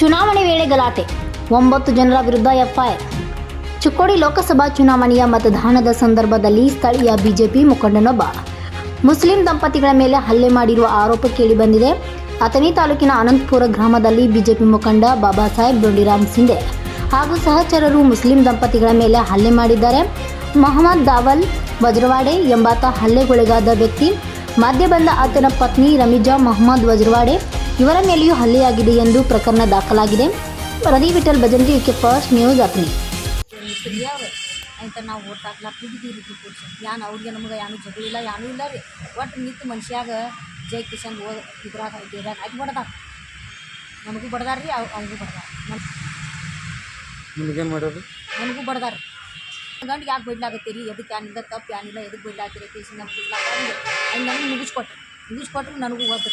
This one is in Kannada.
ಚುನಾವಣೆ ವೇಳೆ ಗಲಾಟೆ. ಒಂಬತ್ತು ಜನರ ವಿರುದ್ಧ ಎಫ್ಐಆರ್. ಚಿಕ್ಕೋಡಿ ಲೋಕಸಭಾ ಚುನಾವಣೆಯ ಮತದಾನದ ಸಂದರ್ಭದಲ್ಲಿ ಸ್ಥಳೀಯ ಬಿಜೆಪಿ ಮುಖಂಡನೊಬ್ಬ. ಮುಸ್ಲಿಂ ದಂಪತಿಗಳ ಮೇಲೆ ಹಲ್ಲೆ ಮಾಡಿರುವ ಆರೋಪ ಕೇಳಿಬಂದಿದೆ. ಅಥಣಿ ತಾಲೂಕಿನ ಅನಂತಪುರ ಗ್ರಾಮದಲ್ಲಿ ಬಿಜೆಪಿ ಮುಖಂಡ ಬಾಬಾ ಸಾಹೇಬ್ ದೊಂಡಿರಾಮ್ ಸಿಂಧೆ ಹಾಗೂ ಸಹಚರರು ಮುಸ್ಲಿಂ ದಂಪತಿಗಳ ಮೇಲೆ ಹಲ್ಲೆ ಮಾಡಿದ್ದಾರೆ. ಮೊಹಮ್ಮದ್ ದಾವಲ್ ವಜ್ರವಾಡೆ ಎಂಬಾತ ಹಲ್ಲೆಗೊಳಗಾದ ವ್ಯಕ್ತಿ. ಮಧ್ಯೆ ಬಂದ ಆತನ ಪತ್ನಿ ರಮಿಜಾ ಮೊಹಮ್ಮದ್ ವಜ್ರವಾಡೆ ಇವರ ಮೇಲೆಯೂ ಹಲ್ಲೆಯಾಗಿದೆ ಎಂದು ಪ್ರಕರಣ ದಾಖಲಾಗಿದೆ. ವರದಿ Vittal Bhajantri K first news Apni ಅವ್ರು ಅಂತ ನಾವು ಓಟ್ ಹಾಕ್ಲಾಕ್ ಬಿದ್ದಿದ್ದೀವಿ ರೀ ಪುರುಷ ಯಾನ್ ಅವ್ರಿಗೆ ನಮ್ಗೆ ಯಾನು ಜಗಳ ಇಲ್ಲ ಯಾನೂ ಇಲ್ಲ ರೀ. ಒಟ್ಟು ನಿಂತು ಮನುಷ್ಯಾಗ ಜೈ ಕಿಶನ್ ಓದ ಇದ್ರಾಗ ಇದ್ರಾಗ ಹಾಕಿ ಬಡ್ದಾರ. ನಮಗೂ ಬಡ್ದಾರ ರೀ ಅವ್ ಅವ್ರಿಗೂ ಬಡ್ದಾರ. ನಿಮಗೇನು ಮಾಡೋದು? ನನಗೂ ಬಡ್ದಾರ ಗಂಡು ಯಾಕೆ ಬೈಡ್ಲಾಗತ್ತೀರಿ ಎದಕ್ಕೆ ಯಾನಿಲ್ಲ ತಪ್ಪು ಯಾನಿಲ್ಲ ಎದಕ್ಕೆ ಬೈಡ್ಲಾಗ್ತೀರಿ ಕೇಸಿ ನಮ್ಗೆ ಬಿಡ್ಲಾಕ ಹಂಗೆ ನನಗೆ ಮುಗಿಸ್ಕೊಟ್ರು. ಮುಗಿಸ್ಕೊಟ್ರು ನನಗೂ ಓದ್ರು